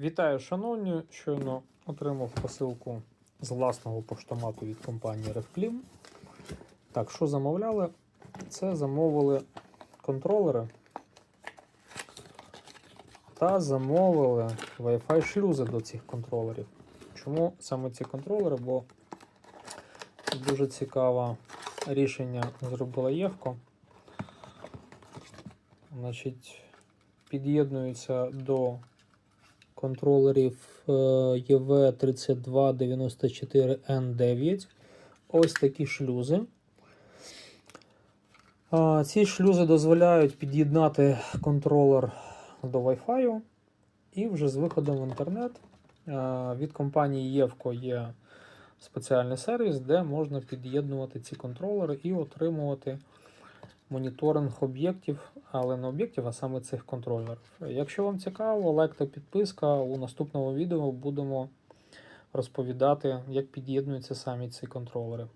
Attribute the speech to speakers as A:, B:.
A: Вітаю, шановні! Щойно отримав посилку з власного поштомату від компанії RefClim. Так, що замовляли? Це замовили контролери та замовили Wi-Fi шлюзи до цих контролерів. Чому саме ці контролери? Бо дуже цікаве рішення зробила Євко. Значить, під'єднуються до контролерів е, EV3294N9. Ось такі шлюзи. Ці шлюзи дозволяють під'єднати контролер до Wi-Fi і вже з виходом в інтернет е, від компанії Євко є спеціальний сервіс, де можна під'єднувати ці контролери і отримувати моніторинг об'єктів, але не об'єктів, а саме цих контролерів. Якщо вам цікаво, лайк та підписка. У наступному відео будемо розповідати, як під'єднуються самі ці контролери.